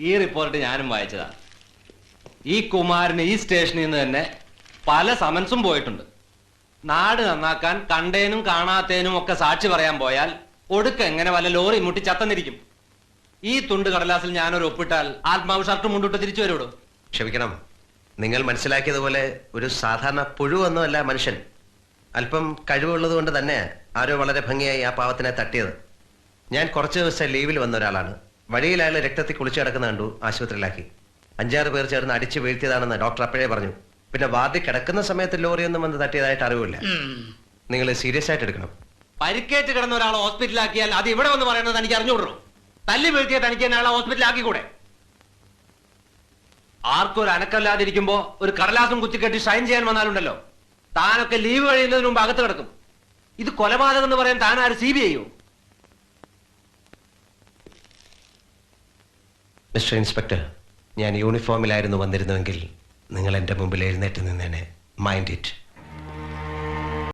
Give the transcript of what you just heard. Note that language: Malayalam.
ഈ റിപ്പോർട്ട് ഞാനും വായിച്ചതാ. ഈ കുമാരന് ഈ സ്റ്റേഷനിൽ നിന്ന് തന്നെ പല സമൻസും പോയിട്ടുണ്ട്. നാട് നന്നാക്കാൻ കണ്ടേനും കാണാത്തേനും ഒക്കെ സാക്ഷി പറയാൻ പോയാൽ ഒടുക്ക എങ്ങനെ വല്ല ലോറി മുട്ടി ചത്തന്നിരിക്കും. ഈ തുണ്ട് കടലാസിൽ ഞാനൊരു ഒപ്പിട്ടാൽ ആത്മാവ് ഷർട്ട് മുണ്ടിട്ട് തിരിച്ചു വരുവിടും ക്ഷമിക്കണം. നിങ്ങൾ മനസ്സിലാക്കിയതുപോലെ ഒരു സാധാരണ പുഴുവൊന്നുമല്ല മനുഷ്യൻ. അല്പം കഴിവുള്ളത് കൊണ്ട് തന്നെ ആരോ വളരെ ഭംഗിയായി ആ പാവത്തിനെ തട്ടിയത്. ഞാൻ കുറച്ച് ദിവസം ലീവിൽ വന്ന ഒരാളാണ്. വഴിയിൽ അയാൾ രക്തത്തിൽ കുളിച്ചു കിടക്കുന്ന കണ്ടു ആശുപത്രിയിലാക്കി. അഞ്ചാറ് പേർ ചേർന്ന് അടിച്ചു വീഴ്ത്തിയതാണെന്ന് ഡോക്ടർ അപ്പോഴേ പറഞ്ഞു. പിന്നെ വാർഡിൽ കിടക്കുന്ന സമയത്ത് ലോറിയൊന്നും വന്ന് തട്ടിയതായിട്ട് അറിവില്ല. നിങ്ങൾ സീരിയസ് ആയിട്ട് എടുക്കണം. പരിക്കേറ്റ് കിടന്ന ഒരാളെ ഹോസ്പിറ്റലാക്കിയാൽ അത് ഇവിടെ വന്ന് പറയുന്നത് എനിക്ക് അറിഞ്ഞുകൊള്ളൂ തല്ലി വീഴ്ത്തിയ തനിക്ക് തന്നെ ഹോസ്പിറ്റലാക്കി ഹോസ്പിറ്റലാക്കിക്കൂടെ ആർക്കും ഒരു അനക്കല്ലാതിരിക്കുമ്പോ ഒരു കടലാസും കുത്തിക്കെട്ടി സൈൻ ചെയ്യാൻ വന്നാലുണ്ടല്ലോ. താനൊക്കെ ലീവ് കഴിയുന്നതിന് മുമ്പ് അകത്ത് കിടക്കും. ഇത് കൊലപാതകം എന്ന് പറയാൻ താൻ ആര് സി ബി ഐയോ? മിസ്റ്റർ ഇൻസ്പെക്ടർ ഞാൻ യൂണിഫോമിലായിരുന്നു വന്നിരുന്നുവെങ്കിൽ നിങ്ങൾ എന്റെ മുമ്പിൽ എഴുന്നേറ്റ് നിന്നേനെ. Mind it